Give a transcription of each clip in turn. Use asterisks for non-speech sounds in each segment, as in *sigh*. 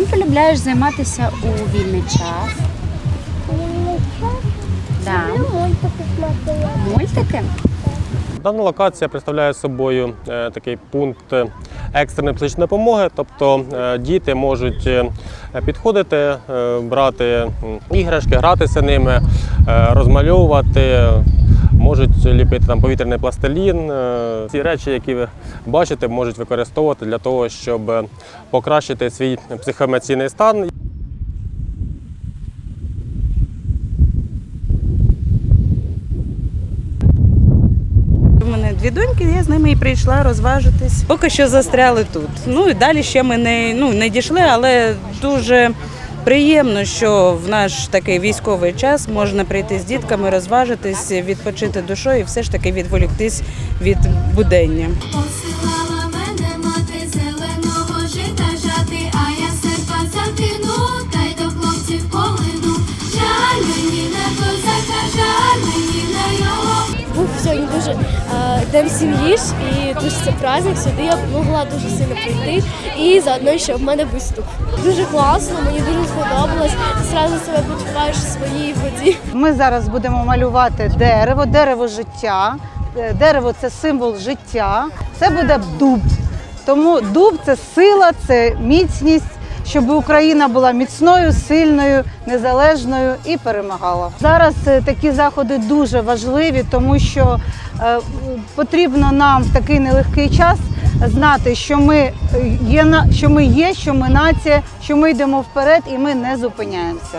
полюбляєш займатися у вільний час? Да. Мультики. Мультики? Дана локація представляє собою е, такий пункт екстреної психічної допомоги, тобто е, діти можуть е, підходити, е, брати іграшки, гратися ними, е, розмальовувати, можуть ліпити там повітряний пластилін. Е, Ці речі, які ви бачите, можуть використовувати для того, щоб е, покращити свій психоемоційний стан. Дві доньки, я з ними і прийшла розважитись. Поки що застряли тут. Ну і далі ще ми не, ну, не дійшли, але дуже приємно, що в наш такий військовий час можна прийти з дітками, розважитись, відпочити душою і все ж таки відволіктись від будення. День сім'ї ж, і дуже це праздник. Сюди я могла дуже сильно прийти. І заодно ще в мене виступ. Дуже класно, мені дуже сподобалось. Ти зразу себе почуваєш в своїй воді. Ми зараз будемо малювати дерево, дерево життя. Е, Дерево це символ життя. Це буде дуб. Тому дуб це сила, це міцність, щоб Україна була міцною, сильною, незалежною і перемагала. Зараз е, такі заходи дуже важливі, тому що е, потрібно нам в такий нелегкий час знати, що ми е, є що ми є, що ми нація, що ми йдемо вперед і ми не зупиняємося.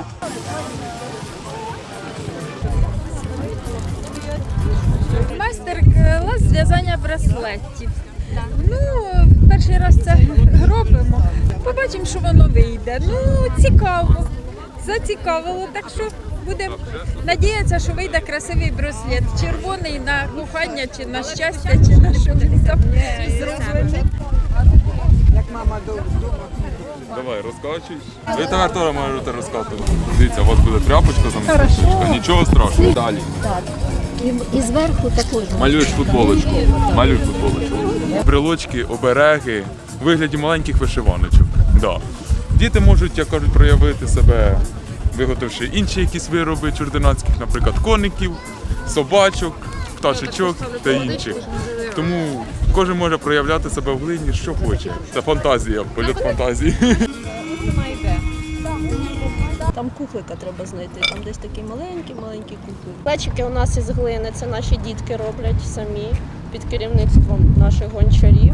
Майстер-клас з в'язання браслетів. Ну, перший раз це робимо. Побачимо, що воно вийде. Ну, цікаво. Зацікавило, так що будемо надіятися, що вийде красивий браслет. Червоний на кохання, чи на щастя, чи на що він там зроблений. Давай, розкачуй. Ви тепер теж можете розкатувати. Дивіться, у вас буде тряпочка, замісточка, нічого страшного. Далі. І зверху також. Малюєш футболочку. Малюй футболочку. Брелочки, обереги, у вигляді маленьких вишиваночок. Да. Діти можуть, як кажуть, проявити себе, виготовивши інші якісь вироби чординацьких, наприклад, коників, собачок, пташечок та інших. Тому кожен може проявляти себе в глині, що хоче. Це фантазія, польот фантазії. *laughs* Там кухлика треба знайти, там десь такі маленькі, маленькі кухлики. Плечики у нас із глини, це наші дітки роблять самі під керівництвом наших гончарів.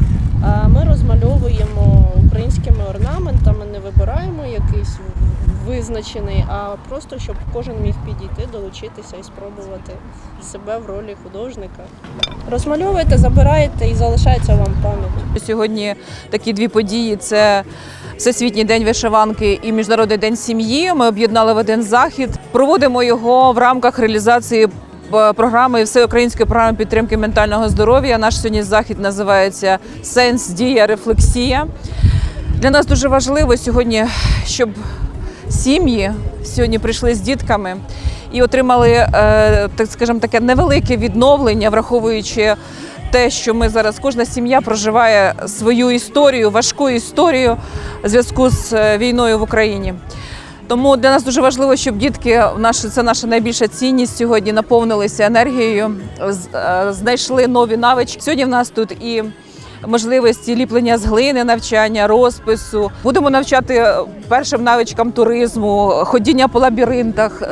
Ми розмальовуємо українськими орнаментами, якийсь визначений, а просто щоб кожен міг підійти, долучитися і спробувати себе в ролі художника. Розмальовуєте, забираєте і залишається вам пам'ять. Сьогодні такі дві події: це Всесвітній день вишиванки і Міжнародний день сім'ї. Ми об'єднали в один захід. Проводимо його в рамках реалізації е, програми всеукраїнської програми підтримки ментального здоров'я. Наш сьогодні захід називається Сенс Дія Рефлексія. Для нас дуже важливо сьогодні, щоб сім'ї сьогодні прийшли з дітками і отримали, е, так скажімо, таке невелике відновлення, враховуючи те, що ми зараз кожна сім'я проживає свою історію, важку історію в зв'язку з е, війною в Україні. Тому для нас дуже важливо, щоб дітки, це наша найбільша цінність сьогодні, наповнилися енергією, е, знайшли нові навички. Сьогодні в нас тут і можливості ліплення з глини, навчання, розпису. Будемо навчати першим навичкам туризму, ходіння по лабіринтах.